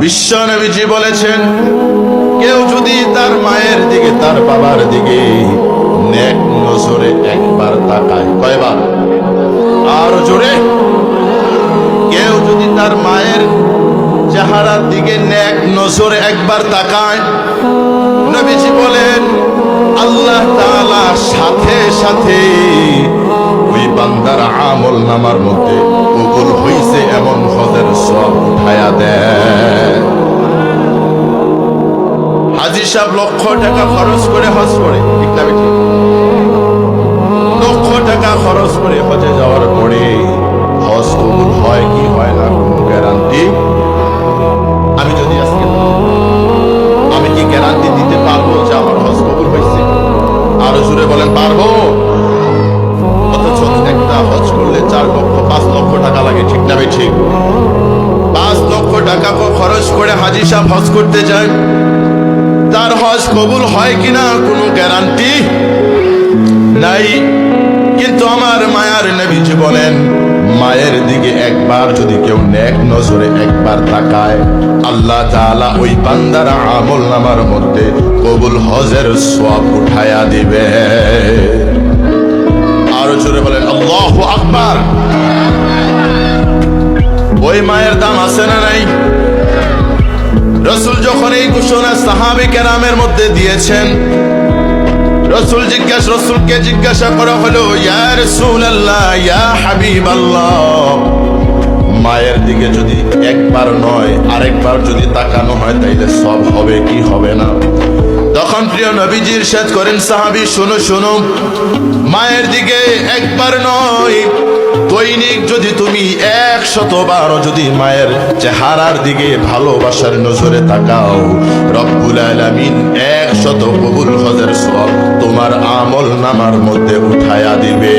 বিশ্ব নবীজি বলেছেন, কেউ যদি তার মায়ের দিকে, তার বাবার দিকে নেক নজরে একবার তাকায়, কয়বার? আর জোরে। কেউ যদি তার মায়ের চেহারার দিকে নেক নজরে একবার তাকায়, নবীজি বলেন, আল্লাহ তাআলা সাথে সাথে ওই বান্দার আমল নামার মধ্যে কবুল হইছে, এমন হজের সব উঠায়া দেয় হাজি সাহেব লক্ষ টাকা খরচ করে হজ করে, ঠিক না? লক্ষ টাকা খরচ করে হজে যাওয়ার পরে হজ কবুল হয় কি হয় না, কোনো গ্যারান্টি আমি যদি আজকে আমি কি গ্যারান্টি দিতে পারব যে আমার হজ কবুল হয়েছে? আরও জুড়ে বলেন, পারব। অথচ একটা হজ করলে চার লক্ষ, পাঁচ লক্ষ টাকা লাগে, ঠিক না ঠিক পাঁচ লক্ষ টাকা খরচ করে হাজি সাহেব হজ করতে যায় তার হজ কবুল হয় কিনা কোনো গ্যারান্টি নাই। কিন্তু আমার মায়ার নবীজি বলেন, মায়ের দিকে একবার যদি কেউ নেক নজরে একবার তাকায়, আল্লাহ তাআলা ওই বান্দার আমল নামার মধ্যে কবুল হজের সব উঠায়া দিবে রসুল যখন এই ঘোষণা সাহাবি কেরামের মধ্যে দিয়েছেন, রসুল জিজ্ঞাসা, রসুলকে জিজ্ঞাসা করা হলো, ইয়া রসুল আল্লাহ ইয়া হাবিব আল্লাহ মায়ের দিকে যদি একবার নয়, আরেকবার যদি তাকানো হয়, তাইলে সব হবে কি হবে না? তখন প্রিয় নবীজির সাথ করেন, সাহাবি, শোনো শোনো, মায়ের দিকে একবার নয় একশত বারো যদি মায়ের চেহারার দিকে ভালোবাসার নজরে তাকাও, রব্বুল আলামিন একশত কবুল হজের সব তোমার আমল নামার মধ্যে উঠায়া দিবে।